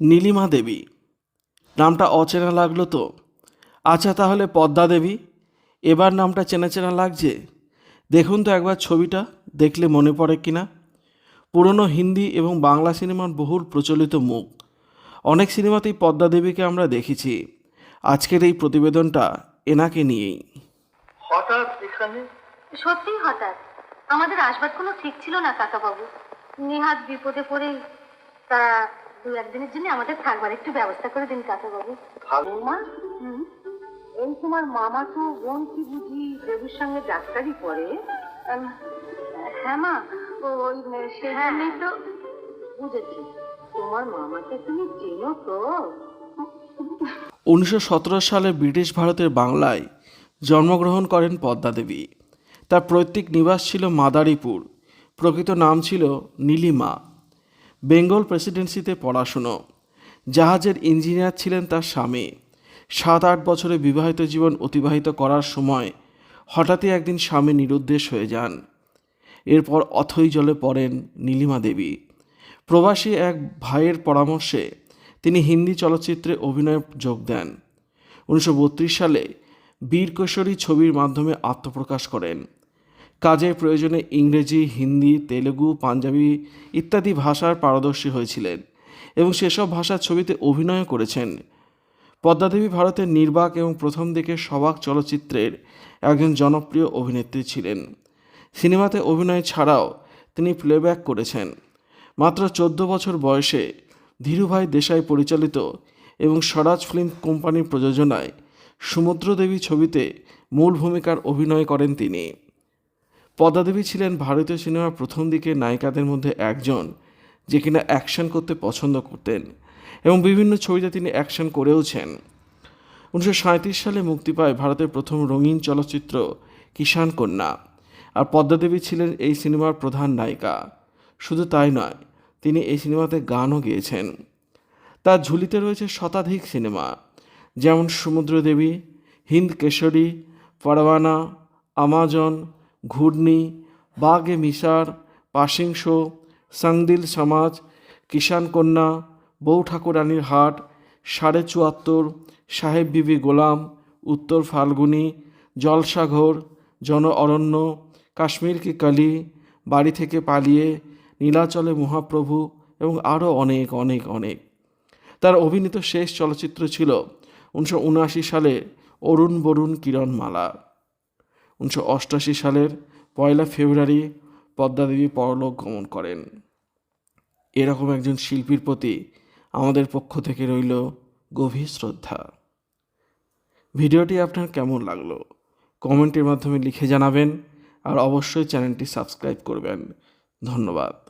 নীলিমা দেবী। নামটা অচেনা লাগল তো। আচ্ছা তাহলে পদ্মা দেবী। এবার নামটা চেনা চেনা লাগছে। দেখুন তো একবার ছবিটা দেখলে মনে পড়ে কিনা। পুরনো হিন্দি এবং বাংলা সিনেমার বহুল প্রচলিত মুখ। অনেক সিনেমাতেই পদ্মা দেবীকে আমরা দেখেছি। আজকের এই প্রতিবেদনটা এনাকে নিয়েই। হঠাৎ এখানে? সত্যিই হঠাৎ। আমাদের আসবার কোনো ঠিক ছিল না কাকাবাবু। নিহাত বিপদে পড়েই তা দু একদিনের জন্য আমাদের থাকবার একটু ব্যবস্থা করে দিন কাকাবাবু। ভালো মা? হুম? এই তোমার মামা তো বোন কি বুঝি দেবীর সঙ্গে ডাক্তারি পড়ে হ্যাঁ মা ও ওই সেই জন্যই তো বুঝেছি। তোমার মামাকে তুমি চেনো তো? উনিশশো সতেরো সালে ব্রিটিশ ভারতের বাংলায় জন্মগ্রহণ করেন পদ্মা দেবী। তার পৈতৃক নিবাস ছিল মাদারীপুর। প্রকৃত নাম ছিল নীলিমা। বেঙ্গল প্রেসিডেন্সিতে পড়াশুনো। জাহাজের ইঞ্জিনিয়ার ছিলেন তার স্বামী। সাত আট বছরে বিবাহিত জীবন অতিবাহিত করার সময় হঠাৎই একদিন স্বামী নিরুদ্দেশ হয়ে যান। এরপর অথই জলে পড়েন নীলিমা দেবী। প্রবাসী এক ভাইয়ের পরামর্শে তিনি হিন্দি চলচ্চিত্রে অভিনয়ে যোগ দেন। উনিশশো বত্রিশ সালে বীরকেশরী ছবির মাধ্যমে আত্মপ্রকাশ করেন। কাজের প্রয়োজনে ইংরেজি, হিন্দি, তেলেগু, পাঞ্জাবি ইত্যাদি ভাষার পারদর্শী হয়েছিলেন এবং সেসব ভাষার ছবিতে অভিনয় করেছেন। পদ্মাদেবী ভারতের নির্বাক এবং প্রথম দিকে সবাক চলচ্চিত্রের একজন জনপ্রিয় অভিনেত্রী ছিলেন। সিনেমাতে অভিনয় ছাড়াও তিনি প্লেব্যাক করেছেন। মাত্র চোদ্দ বছর বয়সে ধীরুভাই দেশাই পরিচালিত এবং স্বরাজ ফিল্ম কোম্পানির প্রযোজনায় সমুদ্রদেবী ছবিতে মূল ভূমিকার অভিনয় করেন তিনি। পদ্মাদেবী ছিলেন ভারতীয় সিনেমার প্রথম দিকে নায়িকাদের মধ্যে একজন, যে কিনা অ্যাকশন করতে পছন্দ করতেন এবং বিভিন্ন ছবিতে তিনি অ্যাকশন করেওছেন। উনিশশো সালে মুক্তি পায় ভারতের প্রথম রঙিন চলচ্চিত্র কিষাণ কন্যা আর পদ্মাদেবী ছিলেন এই সিনেমার প্রধান নায়িকা। শুধু তাই নয়, তিনি এই সিনেমাতে গানও গেয়েছেন। তার ঝুলিতে রয়েছে শতাধিক সিনেমা, যেমন সমুদ্রদেবী, হিন্দ কেশরী পরওয়ানা আমাজন ঘূর্ণি, বাগে মিসার পাসিং শো সাংদিল সমাজ, কিষাণ কন্যা, বউ ঠাকুরানীর হাট, সাড়ে চুয়াত্তর, সাহেব বিবি গোলাম, উত্তর ফাল্গুনি, জলসাঘর জন অরণ্য কাশ্মীর কি কালি, বাড়ি থেকে পালিয়ে নীলাচলে মহাপ্রভু এবং আরও অনেক অনেক অনেক। তার অভিনীত শেষ চলচ্চিত্র ছিল উনিশশো উনআশি সালে অরুণ বরুণ কিরণমালা। উনিশশো সালের পয়লা ফেব্রুয়ারি পদ্মাদেবী পরলোক গমন করেন। এরকম একজন শিল্পীর প্রতি আমাদের পক্ষ থেকে রইল গভীর শ্রদ্ধা। ভিডিওটি আপনার কেমন লাগল? কমেন্টের মাধ্যমে লিখে জানাবেন আর অবশ্যই চ্যানেলটি সাবস্ক্রাইব করবেন। ধন্যবাদ।